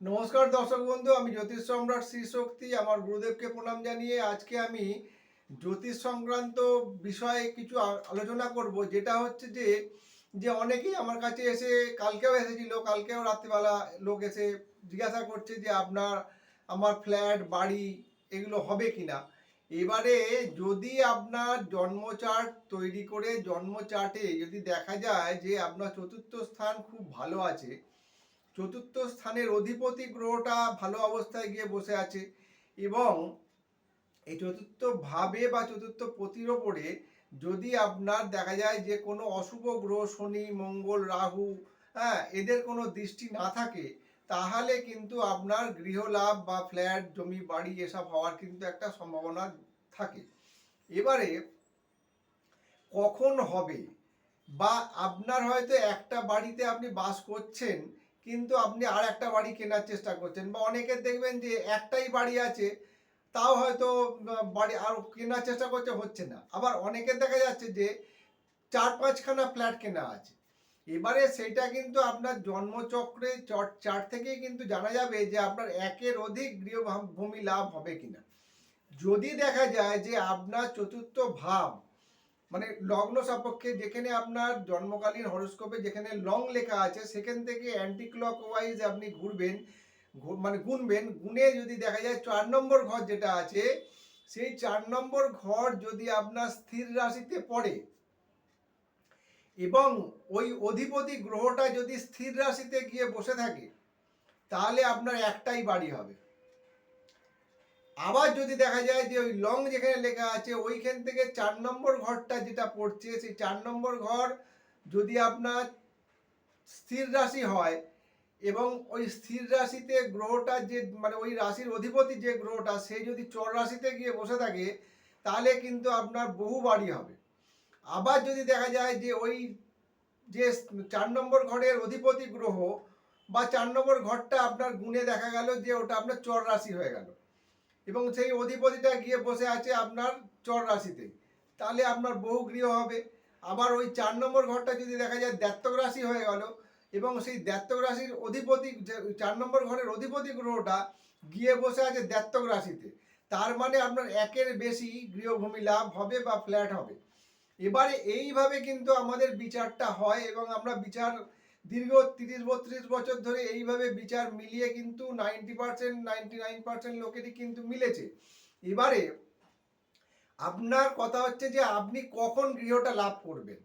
নমস্কার দর্শক বন্ধু, আমি জ্যোতিষ সম্রাট শ্রী শক্তি। আমার গুরুদেবকে প্রণাম জানিয়ে আজকে আমি জ্যোতিষ সংক্রান্ত বিষয়ে কিছু আলোচনা করব, যেটা হচ্ছে যে যে অনেকেই আমার কাছে এসে, কালকেও এসেছিল, কালকেও রাত্রিবেলা লোক এসে জিজ্ঞাসা করছে যে, আপনার, আমার ফ্ল্যাট, বাড়ি এগুলো হবে কি না? এবারে যদি আপনার জন্ম চার্ট তৈরি করে জন্ম চার্টে যদি দেখা যায় যে আপনার চতুর্থ স্থান খুব ভালো আছে চতুর্থ স্থানের অধিপতি গ্রহটা ভালো অবস্থায় গিয়ে বসে আছে এবং এই চতুর্থ ভাবে বা চতুর্থ পতির ওপরে যদি আপনার দেখা যায় যে কোনো অশুভ গ্রহ, শনি, মঙ্গল, রাহু হ্যাঁ এদের কোনো দৃষ্টি না থাকে, তাহলে কিন্তু আপনার গৃহলাভ বা ফ্ল্যাট, জমি, বাড়ি এসব হওয়ার কিন্তু একটা সম্ভাবনা থাকে। এবারে কখন হবে? বা আপনার হয়তো একটা বাড়িতে আপনি বাস করছেন কিন্তু আপনি আর একটা বাড়ি কেনার চেষ্টা করছেন বা অনেকের দেখবেন যে একটাই বাড়ি আছে, তাও হয়তো বাড়ি আর কেনার চেষ্টা করছে, হচ্ছে না। আবার অনেকের দেখা যাচ্ছে যে চার পাঁচখানা ফ্ল্যাট কেনা আছে। এবারে সেটা কিন্তু আপনার জন্মচক্রে চট- চার থেকেই কিন্তু জানা যাবে যে আপনার একের অধিক গৃহভূমি লাভ হবে কিনা। যদি দেখা যায় যে আপনার চতুর্থ ভাব মানে লগ্ন সাপেক্ষে যেখানে আপনার জন্মকালীন হরস্কোপে যেখানে লং লেখা আছে, সেখান থেকে অ্যান্টি ক্লক ওয়াইজ আপনি ঘুরবেন মানে গুনবেন, গুনে যদি দেখা যায় চার নম্বর ঘর যেটা আছে, সেই চার নম্বর ঘর যদি আপনার স্থির রাশিতে পড়ে, এবং ওই অধিপতি গ্রহটা যদি স্থির রাশিতে গিয়ে বসে থাকে, তাহলে আপনার একটাই বাড়ি হবে। আবার যদি দেখা যায় যে ওই লং যেখানে লেখা আছে, ওইখান থেকে চার নম্বর ঘরটা যেটা পড়ছে, সেই চার নম্বর ঘর যদি আপনার স্থির রাশি হয় এবং ওই স্থির রাশিতে গ্রহটা যে মানে ওই রাশির অধিপতি যে গ্রহটা, সে যদি চর রাশিতে গিয়ে বসে থাকে, তাহলে কিন্তু আপনার বহু বাড়ি হবে। আবার যদি দেখা যায় যে ওই যে চার নম্বর ঘরের অধিপতি গ্রহ বা চার নম্বর ঘরটা আপনার গুণে দেখা গেল যে ওটা আপনার চর রাশি হয়ে গেল। এবং সেই অধিপতিটা গিয়ে বসে আছে আপনার চর রাশিতে। তাহলে আপনার বহু গৃহ হবে। আবার ওই চার নম্বর ঘরটা যদি দেখা যায় দ্যাত্তক রাশি হয়ে গেল এবং সেই দ্যাত্তক রাশির অধিপতি চার নম্বর ঘরের অধিপতি গ্রহটা গিয়ে বসে আছে দ্যাত্তক রাশিতে। তার মানে আপনার একের বেশি গৃহভূমি লাভ হবে বা ফ্ল্যাট হবে। এবারে এইভাবে কিন্তু আমাদের বিচারটা হয় এবং আমরা বিচার দীর্ঘ তিরিশ, বত্রিশ বছর ধরে এইভাবে বিচার মিলিয়ে কিন্তু ninety percent, ninety nine percent লোকেরই কিন্তু মিলেছে। এবারে আপনার কথা হচ্ছে যে আপনি কখন গৃহটা লাভ করবেন?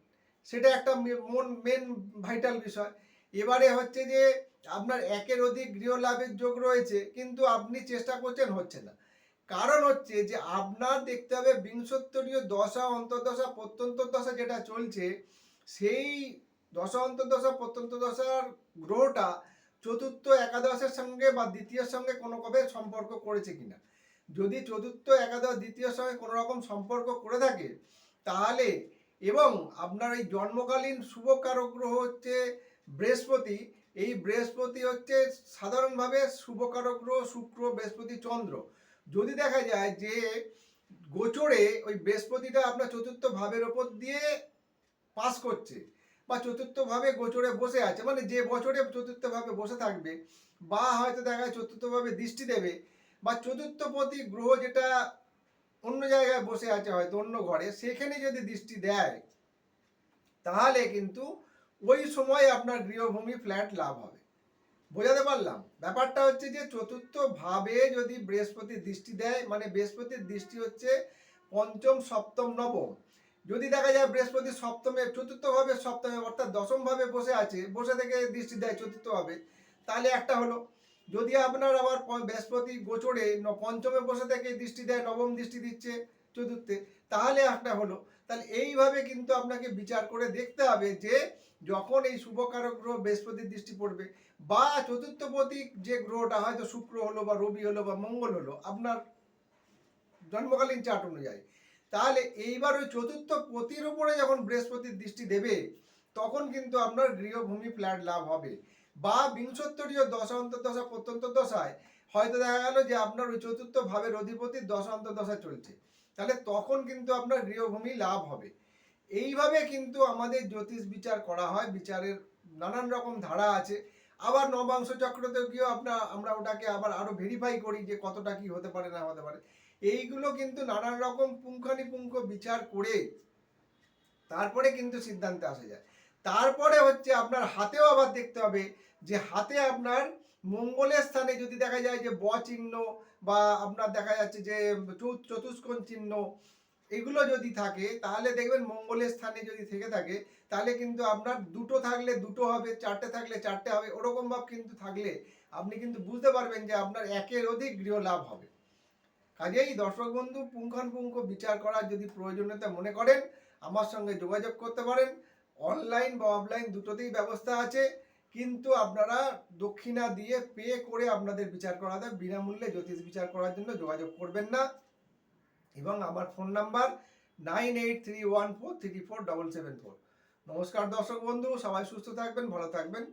সেটা একটা মন মেন ভাইটাল বিষয়। এবারে হচ্ছে যে আপনার একের অধিক গৃহ লাভের যোগ রয়েছে, কিন্তু আপনি চেষ্টা করছেন, হচ্ছে না। কারণ হচ্ছে যে আপনার দেখতে হবে বিংশোত্তরীয় দশা, অন্তর্দশা প্রত্যন্ত দশা যেটা চলছে, সেই দশা অন্তর্দশা প্রত্যন্ত দশার গ্রহটা চতুর্থ একাদশের সঙ্গে বা দ্বিতীয়ের সঙ্গে কোনো কবে সম্পর্ক করেছে কিনা। যদি চতুর্থ একাদশ দ্বিতীয়ের সঙ্গে কোনো রকম সম্পর্ক করে থাকে, তাহলে এবং আপনার এই জন্মকালীন শুভকারক গ্রহ হচ্ছে বৃহস্পতি, এই বৃহস্পতি হচ্ছে সাধারণভাবে শুভকারক গ্রহ শুক্র, বৃহস্পতি, চন্দ্র। যদি দেখা যায় যে গোচরে ওই বৃহস্পতিটা আপনার চতুর্থ ভাবের ওপর দিয়ে পাস করছে বা চতুর্থ ভাবে গোচরে বসে আছে মানে যে বছরে চতুর্থ ভাবে বসে থাকবে, বা হয়তো দেখা যায় চতুর্থ ভাবে দৃষ্টি দেবে, বা চতুর্থ চতুর্থপতি গ্রহ যেটা অন্য জায়গায় বসে আছে হয়তো অন্য ঘরে, সেখানে যদি দৃষ্টি দেয়, তাহলে কিন্তু ওই সময় আপনার গৃহভূমি ফ্ল্যাট লাভ হবে। বোঝাতে পারলাম? ব্যাপারটা হচ্ছে যে চতুর্থ ভাবে যদি বৃহস্পতি দৃষ্টি দেয় মানে বৃহস্পতির দৃষ্টি হচ্ছে পঞ্চম, সপ্তম, নবম যদি দেখা যায় বৃহস্পতি সপ্তমে চতুর্থ ভাবে সপ্তমে, অর্থাৎ দশম ভাবে বসে আছে, বসে থেকে দৃষ্টি দেয় চতুর্থ ভাবে তাহলে একটা হলো, যদি আপনার আবার বৃহস্পতি গোচরে পঞ্চমে বসে থেকে দৃষ্টি দেয়, নবম দৃষ্টি দিচ্ছে চতুর্থে, তাহলে একটা হলো, তাহলে এইভাবে কিন্তু আপনাকে বিচার করে দেখতে হবে যে, যখন এই শুভকারক গ্রহ বৃহস্পতির দৃষ্টি পড়বে, বা চতুর্থপতি যে গ্রহটা, হয়তো শুক্র হলো বা রবি হলো বা মঙ্গল হলো, আপনার জন্মকালীন চার্ট অনুযায়ী তাহলে এইবার ওই চতুর্থ পতির উপরে যখন বৃহস্পতির দৃষ্টি দেবে, তখন কিন্তু আপনার গৃহভূমি ফ্ল্যাট লাভ হবে। বা বিংশোত্তরীয় দশা অন্তর্দশা প্রত্যন্ত দশায় হয়তো দেখা গেল যে আপনার ওই চতুর্থ ভাবের অধিপতির দশা অন্তর্দশা চলছে। তাহলে তখন কিন্তু আপনার গৃহভূমি লাভ হবে। এইভাবে কিন্তু আমাদের জ্যোতিষ বিচার করা হয়। বিচারের নানান রকম ধারা আছে। আবার নবাংশ চক্রতে গিয়েও আপনার, আমরা ওটাকে আবার আরও ভেরিফাই করি যে কতটা কি হতে পারে না হতে পারে। এইগুলো কিন্তু নানান রকম পুঙ্খানুপুঙ্খ বিচার করে তারপরে কিন্তু সিদ্ধান্তে আসা যায়। তারপরে হচ্ছে আপনার হাতেও আবার দেখতে হবে যে হাতে আপনার মঙ্গলের স্থানে যদি দেখা যায় যে ব চিহ্ন বা আপনার দেখা যাচ্ছে যে চতুষ্কোণ চিহ্ন এগুলো যদি থাকে, তাহলে দেখবেন মঙ্গলের স্থানে যদি থেকে থাকে, তাহলে কিন্তু আপনার দুটো থাকলে দুটো হবে, চারটে থাকলে চারটে হবে, ওরকম ভাব কিন্তু থাকলে আপনি কিন্তু বুঝতে পারবেন যে আপনার একের অধিক গৃহ লাভ হবে। কাজেই দর্শক বন্ধু, পুঙ্খানুপুঙ্খ বিচার করার যদি প্রয়োজনীয়তা মনে করেন, আমার সঙ্গে যোগাযোগ করতে পারেন। অনলাইন বা অফলাইন দুটোতেই ব্যবস্থা আছে। কিন্তু আপনারা দক্ষিণা দিয়ে পে করে আপনাদের বিচার করাতে বিনামূল্যে জ্যোতিষ বিচার করার জন্য যোগাযোগ করবেন না। এবং আমার phone number nine eight three one four three four double seven four. নমস্কার দর্শক বন্ধু, সবাই সুস্থ থাকবেন, ভালো থাকবেন।